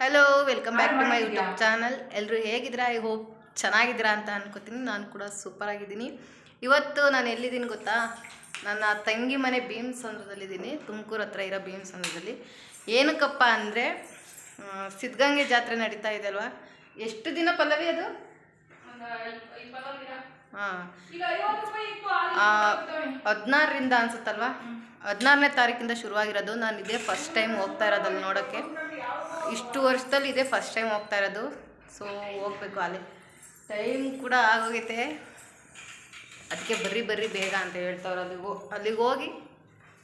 Hello welcome back to my YouTube channel ಎಲ್ಲರೂ ಹೇಗಿದ್ದೀರಾ? I hope ಚೆನ್ನಾಗಿದ್ದೀರಾ ಅಂತ ಅನ್ಕೋತೀನಿ. ನಾನು ಕೂಡ ಸೂಪರ್ ಆಗಿದ್ದೀನಿ. ಇವತ್ತು ನಾನು ಎಲ್ಲಿದ್ದೀನಿ ಗೊತ್ತಾ? ನನ್ನ ತಂಗಿ ಮನೆ ಭೀಮಸಂದ್ರದಲ್ಲಿದ್ದೀನಿ ತುಮಕೂರು ಹತ್ರ ಇರೋ ಭೀಮಸಂದ್ರದಲ್ಲಿ ಏನಕ್ಕಪ್ಪ ಅಂದರೆ ಸಿದ್ಧಗಂಗೆ ಜಾತ್ರೆ ನಡೀತಾ ಇದೆ ಅಲ್ವಾ? ಎಷ್ಟು ದಿನ ಪಲ್ಲವಿ ಅದು? ಹಾಂ. ಹದಿನಾರರಿಂದ ಅನ್ಸುತ್ತಲ್ವಾ? ಹದಿನಾರನೇ ತಾರೀಕಿಂದ ಶುರುವಾಗಿರೋದು. ನಾನು ಇದೇ ಫಸ್ಟ್ ಟೈಮ್ ಹೋಗ್ತಾ ಇರೋದಲ್ಲಿ ನೋಡೋಕ್ಕೆ. ಇಷ್ಟು ವರ್ಷದಲ್ಲಿ ಇದೇ ಫಸ್ಟ್ ಟೈಮ್ ಹೋಗ್ತಾ ಇರೋದು. ಸೊ ಹೋಗ್ಬೇಕು ಅಲ್ಲಿ. ಟೈಮ್ ಕೂಡ ಆಗೋಗೈತೆ. ಅದಕ್ಕೆ ಬರ್ರಿ ಬರ್ರಿ ಬೇಗ ಅಂತ ಹೇಳ್ತಾವ್ರು ಅಲ್ಲಿಗೆ ಹೋ ಅಲ್ಲಿಗೆ ಹೋಗಿ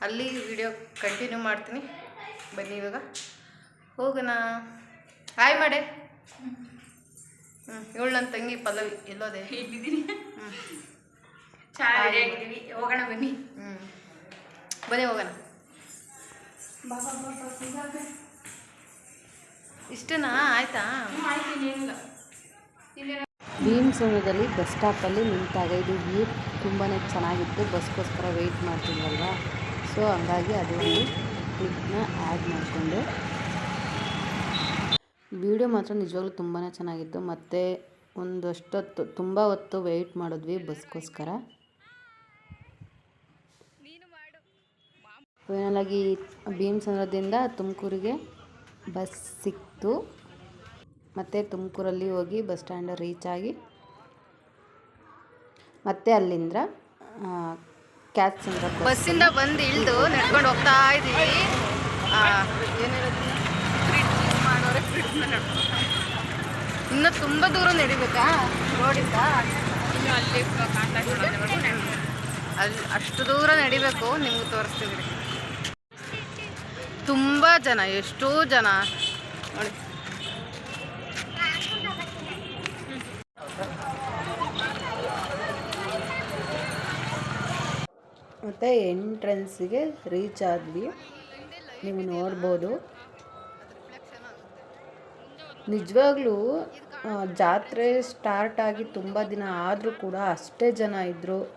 ಅಲ್ಲಿ ವಿಡಿಯೋ ಕಂಟಿನ್ಯೂ ಮಾಡ್ತೀನಿ. ಬನ್ನಿ ಇವಾಗ. ಹೋಗೋಣ. ಹಾಯ್ ಮಾಡೆ. ಹ್ಞೂ ಇವಳು ನನ್ನ ತಂಗಿ ಪಲ್ಲವಿ ಎಲ್ಲೋದೆ. ಇಲ್ಲಿದ್ದೀನಿ ಚಾ ರೆಡಿ ಆಗಿದ್ದೀವಿ. ಹೋಗೋಣ ಬನ್ನಿ. ಹ್ಞೂ ಬನ್ನಿ ಹೋಗೋಣ. ಬಾ ಬಾ ಬಾ ಬಾ ಸಿಗಾಗೆ. ಇಷ್ಟನಾ? ಆಯ್ತಾ? ಸಮಯದಲ್ಲಿ ಬಸ್ ಸ್ಟಾಪಲ್ಲಿ ನಿಂತಾಗ ಇದು ವ್ಯೂ ತುಂಬಾ ಚೆನ್ನಾಗಿತ್ತು. ಬಸ್ಗೋಸ್ಕರ ವೆಯ್ಟ್ ಮಾಡ್ತೀವಲ್ವಾ ಸೊ ಹಂಗಾಗಿ ಅದು ಒಂದು ಕ್ಲಿಪ್ನ ಆ್ಯಡ್ ಮಾಡಿಕೊಂಡೆ ವಿಡಿಯೋ ಮಾತ್ರ ನಿಜವಾಗ್ಲೂ ತುಂಬಾ ಚೆನ್ನಾಗಿತ್ತು. ಮತ್ತು ಒಂದಷ್ಟೊತ್ತು, ತುಂಬ ಹೊತ್ತು ವೆಯ್ಟ್ ಮಾಡಿದ್ವಿ ಬಸ್ಗೋಸ್ಕರ. ಫೈನಲಾಗಿ ಭೀಮ್ ಸಮರದಿಂದ ತುಮಕೂರಿಗೆ ಬಸ್ ಸಿಕ್ತು. ಮತ್ತು ತುಮಕೂರಲ್ಲಿ ಹೋಗಿ ಬಸ್ ಸ್ಟ್ಯಾಂಡ್ ರೀಚ್ ಆಗಿ ಮತ್ತೆ ಅಲ್ಲಿಂದ ಕ್ಯಾಚ್ ಬಸ್ಸಿಂದ ಬಂದು ಇಳಿದು ನಡ್ಕೊಂಡು ಹೋಗ್ತಾ ಇದ್ದೀವಿ ಆ, ಏನ್ ಹೇಳೋದು? ಇನ್ನು ತುಂಬ ದೂರ ನಡಿಬೇಕಾ ರೋಡಿಂದ. ಅಲ್ಲಿ ಅಷ್ಟು ದೂರ ನಡಿಬೇಕು, ನಿಮ್ಗೆ ತೋರಿಸ್ತೀವಿ ತುಂಬ ಜನ, ಎಷ್ಟೋ ಜನ. ನೋಡಿ. ಮತ್ತು ಎಂಟ್ರೆನ್ಸಿಗೆ ರೀಚ್ ಆದ್ವಿ. ನೀವು ನೋಡ್ಬೋದು. ನಿಜವಾಗ್ಲೂ ಜಾತ್ರೆ ಸ್ಟಾರ್ಟ್ ಆಗಿ ತುಂಬ ದಿನ ಆದರೂ ಕೂಡ ಅಷ್ಟೇ ಜನ ಇದ್ದರು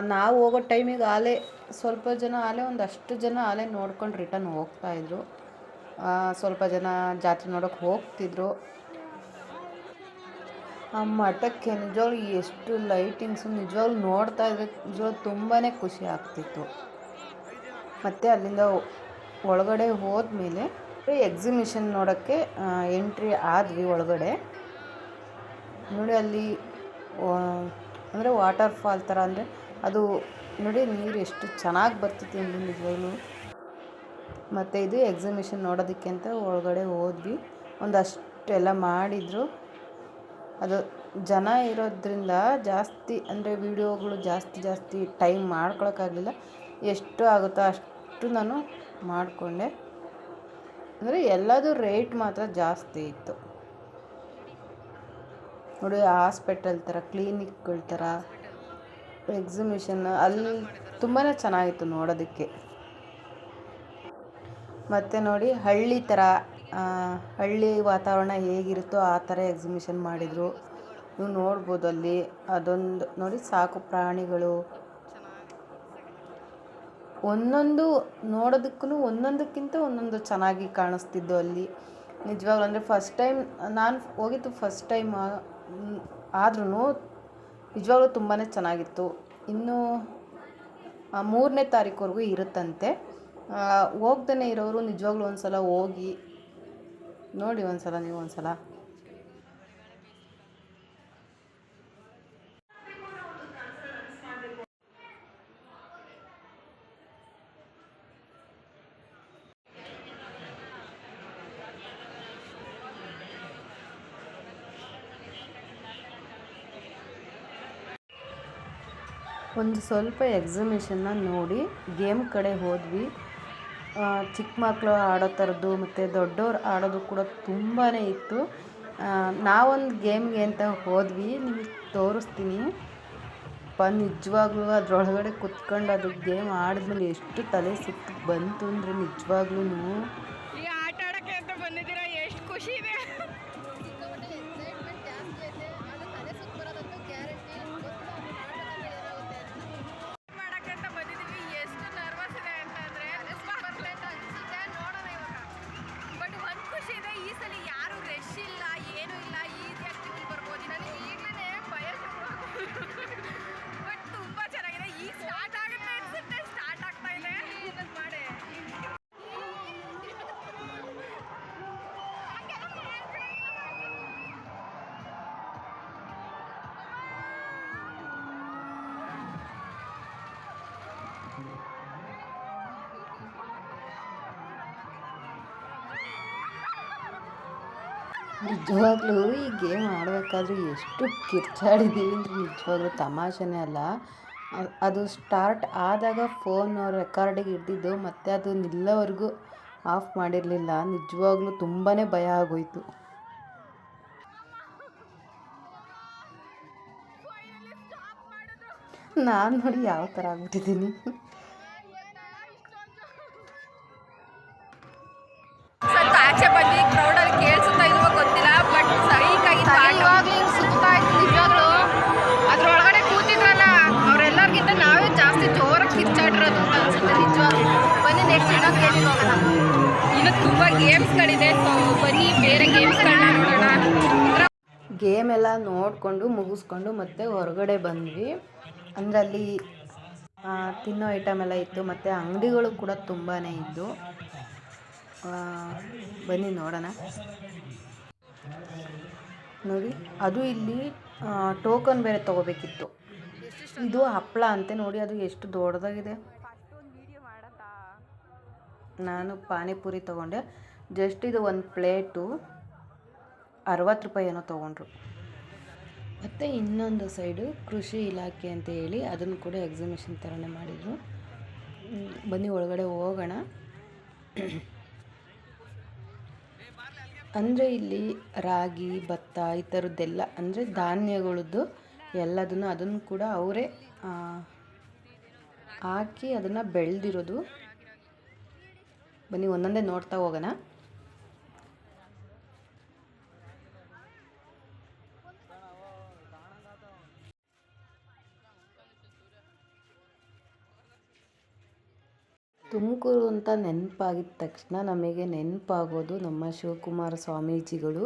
ನಾವು ಹೋಗೋ ಟೈಮಿಗೆ ಆಲೆ, ಸ್ವಲ್ಪ ಜನ ಆಲೇ, ಒಂದಷ್ಟು ಜನ ಆಲೆ ನೋಡ್ಕೊಂಡು ರಿಟರ್ನ್ ಹೋಗ್ತಾಯಿದ್ರು ಸ್ವಲ್ಪ ಜನ ಜಾತ್ರೆ ನೋಡೋಕೆ ಹೋಗ್ತಿದ್ರು. ಆ, ಮಠಕ್ಕೆ ನಿಜವಾಗ್ಲೂ ಎಷ್ಟು ಲೈಟಿಂಗ್ಸು ನಿಜವಾಗ್ಲೂ ನೋಡ್ತಾ ಇದ್ರೆ ನಿಜವಾಗ್ಲೂ ತುಂಬಾ ಖುಷಿ ಆಗ್ತಿತ್ತು. ಮತ್ತು ಅಲ್ಲಿಂದ ಒಳಗಡೆ ಹೋದ್ಮೇಲೆ ಎಕ್ಸಿಬಿಷನ್ ನೋಡೋಕ್ಕೆ ಎಂಟ್ರಿ ಆದ್ವಿ ಒಳಗಡೆ. ನೋಡಿ ಅಲ್ಲಿ ಅಂದರೆ ವಾಟರ್ ಫಾಲ್ ಥರ ಅಂದರೆ ಅದು ನೋಡಿ ನೀರು ಎಷ್ಟು ಚೆನ್ನಾಗಿ ಬರ್ತಿತ್ತು ಅಂದರೆ ನಿಜವಾಗ್ಲೂ. ಮತ್ತು ಇದು ಎಕ್ಸಿಮಿಷನ್ ನೋಡೋದಕ್ಕೆ ಅಂತ ಒಳಗಡೆ ಹೋದ್ವಿ. ಒಂದಷ್ಟೆಲ್ಲ ಮಾಡಿದರು. ಅದು ಜನ ಇರೋದ್ರಿಂದ ಜಾಸ್ತಿ, ಅಂದರೆ ವೀಡಿಯೋಗಳು ಜಾಸ್ತಿ ಜಾಸ್ತಿ ಟೈಮ್ ಮಾಡ್ಕೊಳಕ್ಕಾಗಲಿಲ್ಲ. ಎಷ್ಟು ಆಗುತ್ತೋ ಅಷ್ಟು ನಾನು ಮಾಡಿಕೊಂಡೆ. ಅಂದರೆ ಎಲ್ಲದೂ ರೇಟ್ ಮಾತ್ರ ಜಾಸ್ತಿ ಇತ್ತು. ನೋಡಿ ಹಾಸ್ಪಿಟಲ್ ಥರ ಕ್ಲಿನಿಕ್ಗಳ ಥರ ಎಕ್ಸಿಮಿಷನ್ ಅಲ್ಲಿ ತುಂಬಾ ಚೆನ್ನಾಗಿತ್ತು ನೋಡೋದಕ್ಕೆ. ಮತ್ತು ನೋಡಿ, ಹಳ್ಳಿ ಥರ ಹಳ್ಳಿ ವಾತಾವರಣ ಹೇಗಿರುತ್ತೋ ಆ ಥರ ಎಕ್ಸಿಮಿಷನ್ ಮಾಡಿದರು. ನೀವು ನೋಡ್ಬೋದು ಅಲ್ಲಿ, ಅದೊಂದು, ನೋಡಿ, ಸಾಕು ಪ್ರಾಣಿಗಳು. ಒಂದೊಂದು ನೋಡೋದಕ್ಕೂ ಒಂದೊಂದಕ್ಕಿಂತ ಒಂದೊಂದು ಚೆನ್ನಾಗಿ ಕಾಣಿಸ್ತಿದ್ದು ಅಲ್ಲಿ. ನಿಜವಾಗ್ಲೂ ಅಂದರೆ ಫಸ್ಟ್ ಟೈಮ್ ನಾನು ಹೋಗಿದ್ದು ಫಸ್ಟ್ ಟೈಮ್ ಆದ್ರೂ ನಿಜವಾಗ್ಲೂ ತುಂಬಾ ಚೆನ್ನಾಗಿತ್ತು. ಇನ್ನು ಮೂರನೇ ತಾರೀಕುವರೆಗೂ ಇರುತ್ತಂತೆ. ಹೋಗ್ದೇ ಇರೋರು ನಿಜವಾಗ್ಲೂ ಒಂದು ಸಲ ಹೋಗಿ, ನೋಡಿ ಒಂದು ಸಲ ನೀವು ಒಂದು ಸಲ ಒಂದು ಸ್ವಲ್ಪ ಎಕ್ಸಿಮಿಷನ್ನ ನೋಡಿ ಗೇಮ್ ಕಡೆ ಹೋದ್ವಿ. ಚಿಕ್ಕ ಮಕ್ಕಳು ಆಡೋ ಥರದ್ದು ಮತ್ತು ದೊಡ್ಡವ್ರು ಆಡೋದು ಕೂಡ ತುಂಬಾ ಇತ್ತು. ನಾವೊಂದು ಗೇಮ್ಗೆ ಅಂತ ಹೋದ್ವಿ. ನಿಮಗೆ ತೋರಿಸ್ತೀನಿ. ಪ ನಿಜವಾಗ್ಲೂ ಅದರೊಳಗಡೆ ಕುತ್ಕೊಂಡು ಅದು ಗೇಮ್ ಆಡಿದ್ಮೇಲೆ ಎಷ್ಟು ತಲೆ ಸುತ್ತು ಬಂತು ಅಂದರೆ ನಿಜವಾಗ್ಲೂ ನಿಜವಾಗ್ಲೂ ಈ ಗೇಮ್ ಆಡಬೇಕಾದ್ರೆ ಎಷ್ಟು ಕಿರ್ಚಾಡಿದ್ದೀವಿ ಅಂದರೆ ನಿಜವಾಗ್ಲೂ ತಮಾಷೆನೇ ಅಲ್ಲ. ಅದು ಸ್ಟಾರ್ಟ್ ಆದಾಗ ಫೋನ್ ರೆಕಾರ್ಡಿಗೆ ಹಿಡ್ದಿದ್ದು ಮತ್ತು ಅದು ನಿಲ್ಲೋವರೆಗೂ ಆಫ್ ಮಾಡಿರಲಿಲ್ಲ. ನಿಜವಾಗ್ಲೂ ತುಂಬಾ ಭಯ ಆಗೋಯ್ತು. ನಾನು ನೋಡಿ ಯಾವ ಥರ ಆಗ್ಬಿಟ್ಟಿದ್ದೀನಿ. ಎಲ್ಲ ನೋಡಿಕೊಂಡು, ಮುಗಿಸ್ಕೊಂಡು ಮತ್ತೆ ಹೊರಗಡೆ ಬಂದ್ವಿ. ಅಂದರೆ ಅಲ್ಲಿ ತಿನ್ನೋ ಐಟಮ್ ಎಲ್ಲ ಇತ್ತು, ಮತ್ತು ಅಂಗಡಿಗಳು ಕೂಡ ತುಂಬಾ ಇದ್ದು. ಬನ್ನಿ ನೋಡೋಣ. ನೋಡಿ, ಅದು ಇಲ್ಲಿ ಟೋಕನ್ ಬೇರೆ ತೊಗೋಬೇಕಿತ್ತು. ಇದು ಹಪ್ಪಳ ಅಂತೆ ನೋಡಿ, ಅದು ಎಷ್ಟು ದೊಡ್ಡದಾಗಿದೆ. ನಾನು ಪಾನಿಪುರಿ ತೊಗೊಂಡೆ. ಜಸ್ಟ್ ಇದು ಒಂದು ಪ್ಲೇಟು. ಅರವತ್ತು ರೂಪಾಯಿ ಏನೋ ತೊಗೊಂಡ್ರು. ಮತ್ತು ಇನ್ನೊಂದು ಸೈಡು ಕೃಷಿ ಇಲಾಖೆ ಅಂತ ಹೇಳಿ ಅದನ್ನು ಕೂಡ ಎಕ್ಸಿಮಿಷನ್ ಥರನೇ ಮಾಡಿದರು. ಬನ್ನಿ ಒಳಗಡೆ ಹೋಗೋಣ. ಅಂದರೆ ಇಲ್ಲಿ ರಾಗಿ, ಭತ್ತ ಈ ಥರದ್ದೆಲ್ಲ, ಅಂದರೆ ಧಾನ್ಯಗಳದ್ದು ಎಲ್ಲದನ್ನು ಅದನ್ನು ಕೂಡ ಅವರೇ ಹಾಕಿ ಅದನ್ನು ಬೆಳೆದಿರೋದು. ಬನ್ನಿ ಒಂದೊಂದೇ ನೋಡ್ತಾ ಹೋಗೋಣ. ತುಮಕೂರು ಅಂತ ನೆನಪಾಗಿದ ತಕ್ಷಣ ನಮಗೆ ನೆನಪಾಗೋದು ನಮ್ಮ ಶಿವಕುಮಾರ ಸ್ವಾಮೀಜಿಗಳು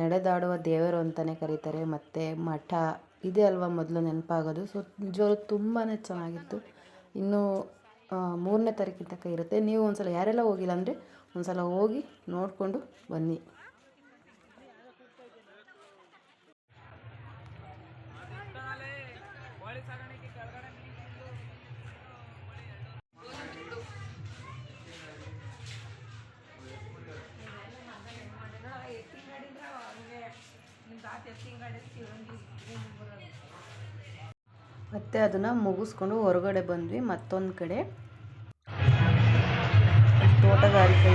ನಡೆದಾಡುವ ದೇವರು ಅಂತಲೇ ಕರೀತಾರೆ. ಮತ್ತು ಮಠ ಇದೆ ಅಲ್ವಾ ಮೊದಲು ನೆನಪಾಗೋದು. ಸೊ ನಿಜವಾಗ್ಲೂ ತುಂಬಾ ಚೆನ್ನಾಗಿತ್ತು. ಇನ್ನೂ ಮೂರನೇ ತಾರೀಕಿನ ತನಕ ಇರುತ್ತೆ. ನೀವು ಒಂದ್ಸಲ ಯಾರೆಲ್ಲ ಹೋಗಿಲ್ಲ ಅಂದರೆ ಒಂದು ಸಲ ಹೋಗಿ ನೋಡಿಕೊಂಡು ಬನ್ನಿ. ಮತ್ತು ಅದನ್ನು ಮುಗಿಸ್ಕೊಂಡು ಹೊರಗಡೆ ಬಂದ್ವಿ, ಮತ್ತೊಂದು ಕಡೆ. ತೋಟಗಾರಿಕೆ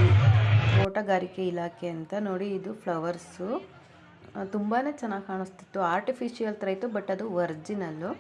ತೋಟಗಾರಿಕೆ ಇಲಾಖೆ ಅಂತ ನೋಡಿ ಇದು ಫ್ಲವರ್ಸು ತುಂಬಾ ಚೆನ್ನಾಗಿ ಕಾಣಿಸ್ತಿತ್ತು. ಆರ್ಟಿಫಿಷಿಯಲ್ ಥರ ಇತ್ತು ಬಟ್ ಅದು ಒರ್ಜಿನಲ್ಲು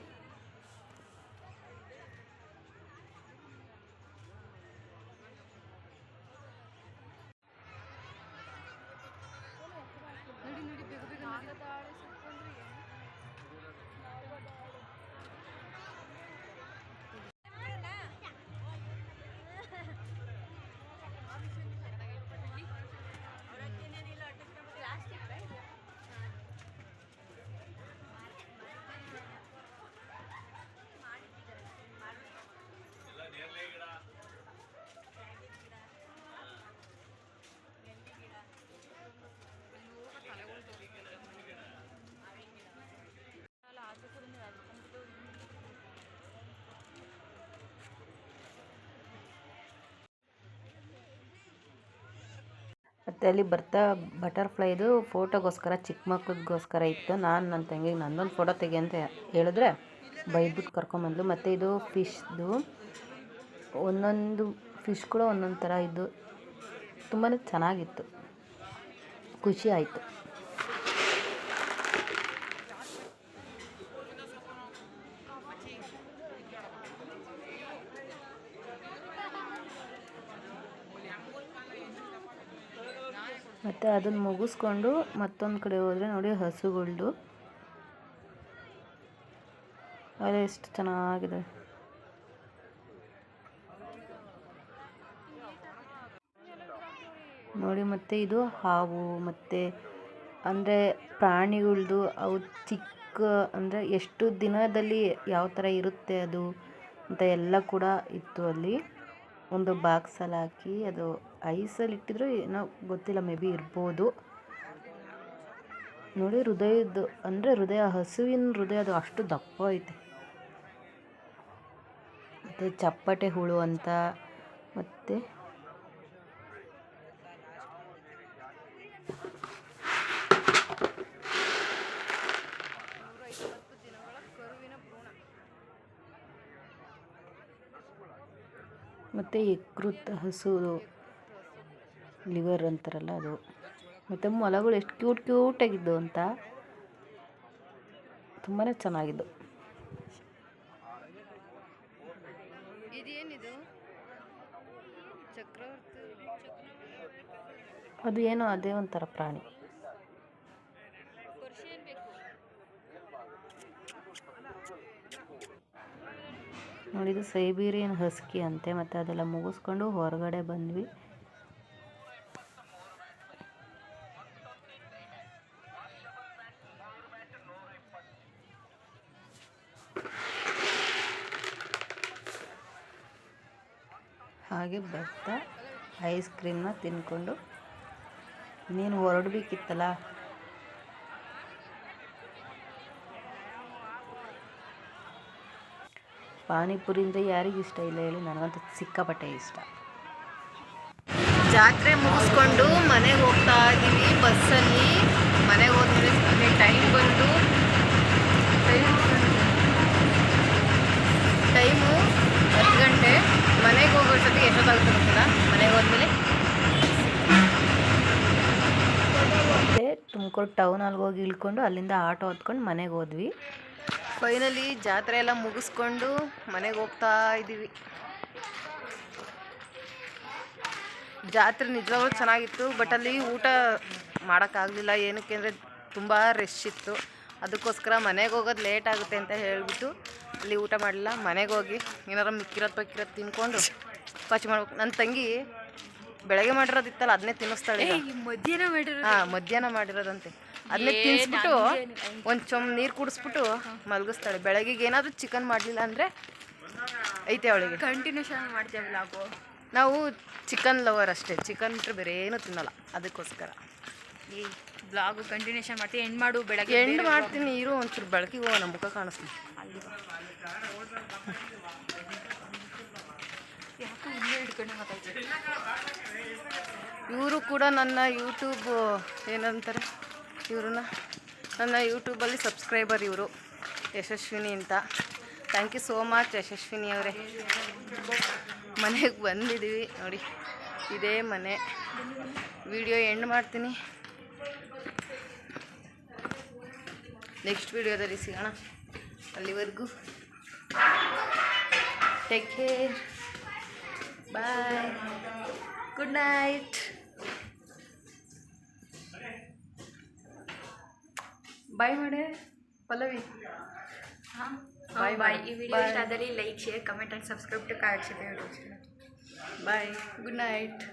ಮತ್ತು ಅಲ್ಲಿ ಬರ್ತಾ ಬಟರ್ಫ್ಲೈದು ಫೋಟೋಗೋಸ್ಕರ ಚಿಕ್ಕ ಮಕ್ಕಳಿಗೋಸ್ಕರ ಇತ್ತು. ನಾನು ನನ್ನ ತಂಗಿಗೆ ನಂದೊಂದು ಫೋಟೋ ತೆಗಿ ಅಂತ ಹೇಳಿದ್ರೆ ಬೈದ್ಬಿಟ್ಟು ಕರ್ಕೊಂಬಂದ್ಲು. ಮತ್ತು ಇದು ಫಿಶ್ದು ಒಂದೊಂದು ಫಿಶ್ ಕೂಡ ಒಂದೊಂದು ಥರ ಇದ್ದು ತುಂಬಾ ಚೆನ್ನಾಗಿತ್ತು. ಖುಷಿ ಆಯಿತು. ಮತ್ತು ಅದನ್ನು ಮುಗಿಸ್ಕೊಂಡು ಮತ್ತೊಂದು ಕಡೆ ಹೋದರೆ ನೋಡಿ ಹಸುಗಳ್ದು. ಅದೇ ಎಷ್ಟು ಚೆನ್ನಾಗಿದೆ. ನೋಡಿ ಮತ್ತೆ ಇದು ಹಾವು, ಮತ್ತು ಅಂದರೆ ಪ್ರಾಣಿಗಳದು ಅವು ಚಿಕ್ಕ ಅಂದರೆ ಎಷ್ಟು ದಿನದಲ್ಲಿ ಯಾವ ಥರ ಇರುತ್ತೆ ಅದು ಅಂತ ಎಲ್ಲ ಕೂಡ ಇತ್ತು ಅಲ್ಲಿ. ಒಂದು ಬಾಕ್ಸಲ್ಲಿ ಹಾಕಿ ಅದು ಐಸಲ್ಲಿ ಇಟ್ಟಿದ್ರು ಏನೋ ಗೊತ್ತಿಲ್ಲ, ಮೇ ಬಿ ಇರ್ಬೋದು. ನೋಡಿ ಹೃದಯದ್ದು, ಅಂದರೆ ಹೃದಯ, ಹಸುವಿನ ಹೃದಯ ಅದು ಅಷ್ಟು ದಪ್ಪ ಐತೆ. ಮತ್ತು ಚಪ್ಪಟೆ ಹುಳು ಅಂತ, ಮತ್ತು ಮತ್ತು ಯಕೃತ್ ಹಸು ಲಿವರ್ ಅಂತಾರಲ್ಲ ಅದು. ಮತ್ತು ಮೊಲಗಳು ಎಷ್ಟು ಕ್ಯೂಟ್ ಕ್ಯೂಟಾಗಿದ್ದು ಅಂತ. ತುಂಬಾ ಚೆನ್ನಾಗಿದ್ದು. ಅದು ಏನೋ ಅದೇ ಒಂಥರ ಪ್ರಾಣಿ. ನೋಡಿದು ಸೈಬೀರಿಯನ್ ಹಸ್ಕಿ ಅಂತೆ ಮತ್ತು ಅದೆಲ್ಲ ಮುಗಿಸ್ಕೊಂಡು ಹೊರಗಡೆ ಬಂದ್ವಿ. ಹಾಗೆ ಬರ್ತಾ ಐಸ್ ಕ್ರೀಮ್ನ ತಿನ್ಕೊಂಡು ನೀನು ಹೊರಡ್ಬೇಕಿತ್ತಲ್ಲ? ಪಾನಿಪುರಿ ಅಂದರೆ ಯಾರಿಗೆ ಇಷ್ಟ ಇಲ್ಲ ಹೇಳಿ, ನನಗಂತೂ ಸಿಕ್ಕಾಪಟ್ಟೆ ಇಷ್ಟ. ಜಾತ್ರೆ ಮುಗಿಸ್ಕೊಂಡು ಮನೆಗೆ ಹೋಗ್ತಾ ಇದ್ದೀವಿ ಬಸ್ಸಲ್ಲಿ. ಮನೆಗೆ ಹೋದ್ಮೇಲೆ ಟೈಮ್ ಬಂದು. ಟೈಮು ಹತ್ತು ಗಂಟೆ ಮನೆಗೆ ಹೋಗೋ ಜೊತೆಗೆ ಎಷ್ಟೊತ್ತಾಗುತ್ತೆ ಗೊತ್ತಿಲ್ಲ ಮನೆಗೆ ಹೋದ್ಮೇಲೆ? ತುಮಕೂರು ಟೌನಲ್ಲಿ ಹೋಗಿ ಇಳ್ಕೊಂಡು ಅಲ್ಲಿಂದ ಆಟೋ ಹತ್ಕೊಂಡು ಮನೆಗೆ ಹೋದ್ವಿ. ಫೈನಲಿ ಜಾತ್ರೆ ಎಲ್ಲ ಮುಗಿಸ್ಕೊಂಡು ಮನೆಗೆ ಹೋಗ್ತಾ ಇದ್ದೀವಿ ಜಾತ್ರೆ ನಿಜವಾಗ್ಲೂ ಚೆನ್ನಾಗಿತ್ತು ಬಟ್ ಅಲ್ಲಿ ಊಟ ಮಾಡೋಕ್ಕಾಗಲಿಲ್ಲ ಏನಕ್ಕೆ ಅಂದರೆ ತುಂಬ ರಶ್ ಇತ್ತು. ಅದಕ್ಕೋಸ್ಕರ ಮನೆಗೆ ಹೋಗೋದು ಲೇಟ್ ಆಗುತ್ತೆ ಅಂತ ಹೇಳಿಬಿಟ್ಟು ಅಲ್ಲಿ ಊಟ ಮಾಡಲಿಲ್ಲ ಮನೆಗೆ ಹೋಗಿ ಏನಾರ ಮಿಕ್ಕಿರೋದು ಪಕ್ಕಿರೋದು ತಿನ್ಕೊಂಡು ಖರ್ಚು ಮಾಡ್ಬೇಕು. ನನ್ನ ತಂಗಿ ಬೆಳಗ್ಗೆ ಮಾಡಿರೋದಿತ್ತಲ್ಲ ಅದನ್ನೇ ತಿನ್ನಿಸ್ತಾಳೆ. ಮಧ್ಯಾಹ್ನ ಮಾಡಿರೋ ಹಾ ಮಧ್ಯಾಹ್ನ ಮಾಡಿರೋದಂತೆ. ಅದನ್ನೇ ತಿನ್ಸ್ಬಿಟ್ಟು ಒಂದು ಚೊಮ್ ನೀರು ಕುಡಿಸ್ಬಿಟ್ಟು ಮಲಗಿಸ್ತಾಳೆ. ಬೆಳಗ್ಗೆಗೆ ಏನಾದರೂ ಚಿಕನ್ ಮಾಡಲಿಲ್ಲ ಅಂದರೆ ಐತೆ ಅವಳಿಗೆ. ಕಂಟಿನ್ಯೂಷನ್ ಮಾಡ್ತೇವೆ ನಾವು ನಾವು ಚಿಕನ್ ಲವರ್ ಅಷ್ಟೇ. ಚಿಕನ್ ಬಿಟ್ಟರೆ ಬೇರೆ ಏನೂ ತಿನ್ನಲ್ಲ. ಅದಕ್ಕೋಸ್ಕರ. ಈ ಬ್ಲಾಗು ಕಂಟಿನ್ಯೂಷನ್ ಮಾಡ್ತೀವಿ ಎಂಡ್ ಮಾಡು ಬೆಳಗ್ಗೆ ಎಂಡ್ ಮಾಡ್ತೀನಿ ಇರು ಒಂಚೂರು ಬೆಳಕಿಗೆ ಹೋಗೋಣ. ಮುಖ ಕಾಣಿಸ್ತೀನಿ ಇವರು ಕೂಡ ನನ್ನ ಯೂಟ್ಯೂಬ್ ಏನಂತಾರೆ ಇವ್ರನ್ನ? ನನ್ನ ಯೂಟ್ಯೂಬಲ್ಲಿ ಸಬ್ಸ್ಕ್ರೈಬರ್ ಇವರು, ಯಶಸ್ವಿನಿ ಅಂತ. Thank you so much Yashaswini ಅವರೇ. ಮನೆಗೆ ಬಂದಿದ್ದೀವಿ ನೋಡಿ, ಇದೇ ಮನೆ. ವಿಡಿಯೋ ಎಂಡ್ ಮಾಡ್ತೀನಿ. ನೆಕ್ಸ್ಟ್ ವಿಡಿಯೋದಲ್ಲಿ ಸಿಗೋಣ. ಅಲ್ಲಿವರೆಗೂ take care bye good night bye ಮಾಡೆ ಪಲ್ಲವಿ ಹಾಂ ಬಾಯ್ bye. ಈ ವಿಡಿಯೋ. ಇಷ್ಟ ಆದಲ್ಲಿ like share comment and subscribe to card bye good night